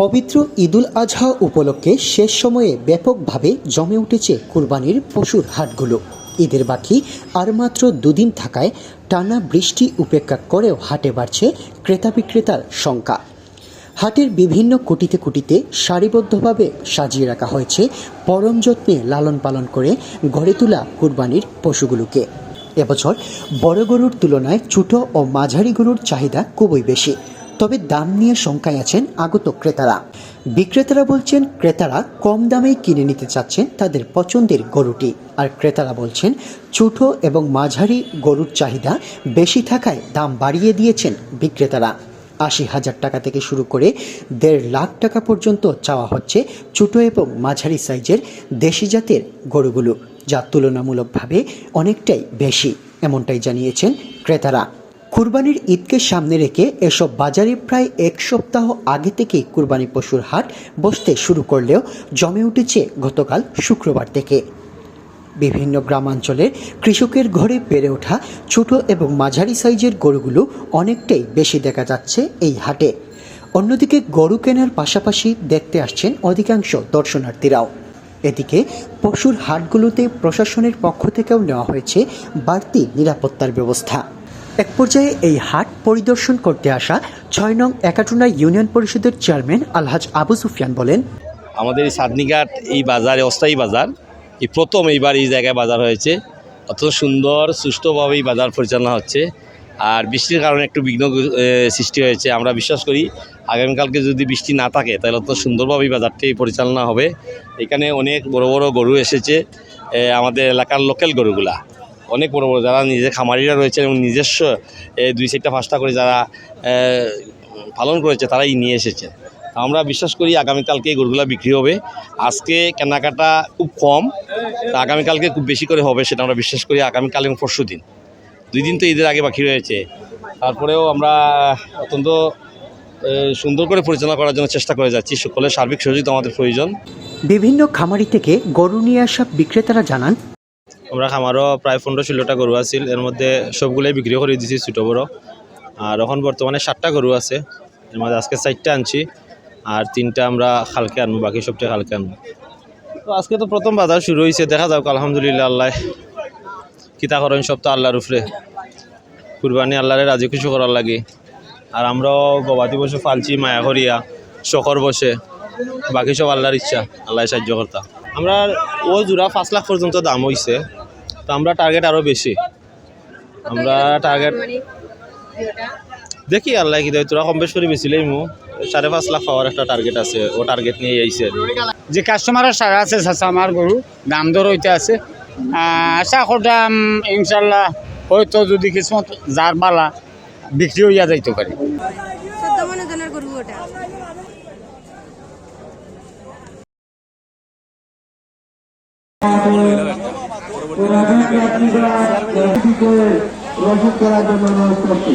পবিত্র ঈদুল আজহা উপলক্ষে শেষ সময়ে ব্যাপকভাবে জমে উঠেছে কুরবানির পশুর হাটগুলো। ঈদের বাকি আর মাত্র দুদিন থাকায় টানা বৃষ্টি উপেক্ষা করেও হাটে বাড়ছে ক্রেতা বিক্রেতার সংখ্যা। হাটের বিভিন্ন কুটিতে কুটিতে সারিবদ্ধভাবে সাজিয়ে রাখা হয়েছে পরম যত্নে লালন পালন করে গড়ে তোলা কুরবানির পশুগুলোকে। এবছর বড় গরুর তুলনায় ছোট ও মাঝারি গরুর চাহিদা খুবই বেশি। তবে দাম নিয়ে শঙ্কায় আছেন আগত ক্রেতারা। বিক্রেতারা বলছেন, ক্রেতারা কম দামেই কিনে নিতে চাচ্ছেন তাদের পছন্দের গরুটি। আর ক্রেতারা বলছেন, ছোট এবং মাঝারি গরুর চাহিদা বেশি থাকায় দাম বাড়িয়ে দিয়েছেন বিক্রেতারা। আশি হাজার টাকা থেকে শুরু করে দেড় লাখ টাকা পর্যন্ত চাওয়া হচ্ছে ছোট এবং মাঝারি সাইজের দেশি জাতের গরুগুলো, যা তুলনামূলকভাবে অনেকটাই বেশি, এমনটাই জানিয়েছেন ক্রেতারা। কুরবানির ঈদকে সামনে রেখে এসব বাজারে প্রায় এক সপ্তাহ আগে থেকেই কুরবানি পশুর হাট বসতে শুরু করলেও জমে উঠেছে গতকাল শুক্রবার থেকে। বিভিন্ন গ্রামাঞ্চলের কৃষকের ঘরে বেড়ে ওঠা ছোট এবং মাঝারি সাইজের গরুগুলো অনেকটাই বেশি দেখা যাচ্ছে এই হাটে। অন্যদিকে গরু কেনার পাশাপাশি দেখতে আসছেন অধিকাংশ দর্শনার্থীরাও। এদিকে পশুর হাটগুলোতে প্রশাসনের পক্ষ থেকেও নেওয়া হয়েছে বাড়তি নিরাপত্তার ব্যবস্থা। এক পর্যায়ে এই হাট পরিদর্শন করতে আসা ছয় নং একাটুনা ইউনিয়ন পরিষদের চেয়ারম্যান আলহাজ আবু সুফিয়ান বলেন, আমাদের এই সাদনিঘাট এই বাজারে, অস্থায়ী বাজার, এই প্রথম এইবার এই জায়গায় বাজার হয়েছে। অত সুন্দর সুষ্ঠুভাবে এই বাজার পরিচালনা হচ্ছে। আর বৃষ্টির কারণে একটু বিঘ্ন সৃষ্টি হয়েছে। আমরা বিশ্বাস করি, আগামীকালকে যদি বৃষ্টি না থাকে, তাহলে অত সুন্দরভাবেই বাজারটি পরিচালনা হবে। এখানে অনেক বড় বড় গরু এসেছে আমাদের এলাকার লোকাল গরুগুলা। অনেক বড় বড় যারা নিজে খামারিরা রয়েছে এবং নিজস্ব দুই চারটা, পাঁচটা করে যারা পালন করেছে, তারাই নিয়ে এসেছে। আমরা বিশ্বাস করি আগামীকালকে গরুগুলা বিক্রি হবে। আজকে কেনাকাটা খুব কম, তা আগামীকালকে খুব বেশি করে হবে সেটা আমরা বিশ্বাস করি আগামীকাল এবং পরশু দিন। দুই দিন তো ঈদের আগে বাকি রয়েছে। তারপরেও আমরা অত্যন্ত সুন্দর করে পরিচালনা করার জন্য চেষ্টা করে যাচ্ছি। সকলের সার্বিক সহযোগিতা আমাদের প্রয়োজন। বিভিন্ন খামারি থেকে গরু নিয়ে আসা বিক্রেতারা জানান আমরা খামারও প্রায় পনেরো ষোলোটা গরু আছিল। এর মধ্যে সবগুলোই বিক্রি করে দিছি ছোটো বড়। আর এখন বর্তমানে সাতটা গরু আছে। এর মধ্যে আজকে চারটা আনছি। আর তিনটা আমরা খালকে আনব, বাকি সবটা খালকে আনব। তো আজকে তো প্রথম বাজার শুরু হয়েছে দেখা যাক, আলহামদুলিল্লাহ, আল্লাহ কিতা করেন সব তো আল্লাহর উপরে। কুরবানি আল্লাহরে রাজি খুশি করার লাগে। আর আমরাও গবাদি বসে ফালছি মায়া করিয়া, শখর বসে। বাকি সব আল্লাহর ইচ্ছা, আল্লাহ সাহায্য কর্তা। আমরা ও জোড়া পাঁচ লাখ পর্যন্ত দাম হয়েছে তো আমরা টার্গেট আরও বেশি। আমরা টার্গেট দেখি আল্লাহ কি দেয় তোরা কম বেশ করে বেশিলেই মো সাড়ে পাঁচ লাখ পাওয়ার একটা টার্গেট আছে ও টার্গেট নিয়ে আইছে। যে কাস্টমারের সারা আছে চাচা আমার গরু দাম দর হইতে আছে। আশা করতাম ইনশাল্লাহ হয়তো যদি কিসমত যার বালা বিক্রি হইয়া যাইতে পারে। করার জন্য অনুরোধ করছি